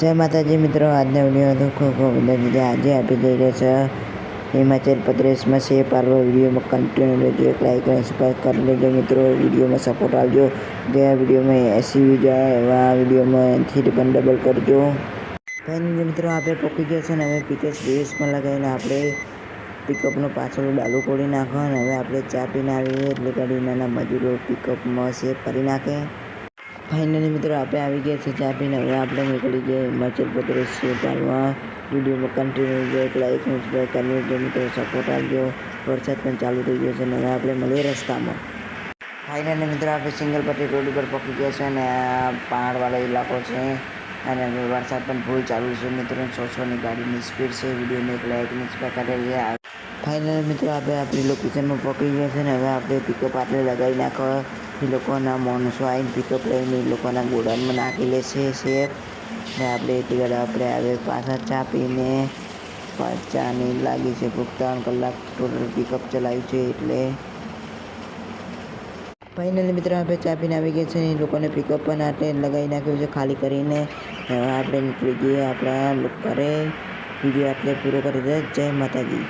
જય માતાજી મિત્રો, આજના વીડિયો તો ખૂબ ખૂબ બધા આજે આપી જઈ રહ્યા છે હિમાચલ પ્રદેશમાં સે પાર્વા વિડીયોમાં કન્ટિન્યુ લેજો એક લાઈક અને સબસ્ક્રાઈબ કરી લેજો મિત્રો. વિડીયોમાં સપોર્ટ આપજો. ગયા વિડીયોમાં એસી જાય એવા વિડીયોમાં એનથી પણ ડબલ કરજો. ફાઇનલી મિત્રો, આપણે પકી ગયા છે ને હવે પીકેસ રિવ્યુઝમાં લગાવીને આપણે પિકઅપનો પાછળ ડાલું ખોલી નાખો અને હવે આપણે ચા પીને આવીએ. એટલે નાના મજૂરો પિકઅપમાં સેફ કરી નાખે. ફાઇનલી મિત્રો આપણે આવી ગયા છે ચા પીને. હવે આપણે નીકળી ગયા હિમાચલ પ્રદેશ પાલવા વિડીયોમાં કન્ટિન્યુ જો એક લાઈક સબસ્ક્રાઈબ કરવી જો મિત્રો સપોર્ટ આપજો. વરસાદ પણ ચાલુ થઈ ગયો છે અને હવે આપણે મળીએ રસ્તામાં. ફાઇનલી મિત્રો આપણે સિંગલ પટ્ટી રોડ ઉપર પહોંચી ગયા છે અને આ પહાડવાળો ઇલાકો છે. અને વરસાદ પણ ફૂલ ચાલુ છે. મિત્રો સો સોની ગાડીની સ્પીડ છે. વિડીયોને એક લાઈક સબસ્ક્રાઈબ કરી ફાઇનલ મિત્રો, આપણે આપણી લોકેશનમાં પકડી ગયા છે ને, હવે આપણે પિકઅપ આપણે લગાવી નાખવા. એ લોકોના માણસો આવીને પિકઅપ લઈને એ લોકોના ગોડાઉનમાં નાખી લેશે શેપ ને આપણે એટલી આપણે હવે પાછા ચાપીને પાછા ચાની લાગી છે ત્રણ કલાક ટોટલ પિકઅપ ચલાવ્યું છે, એટલે. ફાઇનલી મિત્રો, આપણે ચા પીને આવી ગયા છે એ લોકોને પિકઅપ પણ આપણે લગાવી નાખ્યું છે, ખાલી કરીને. હવે આપણે નીકળી જઈએ આપણા ઘરે વીડિયો આટલે પૂરો કરી દે. જય માતાજી.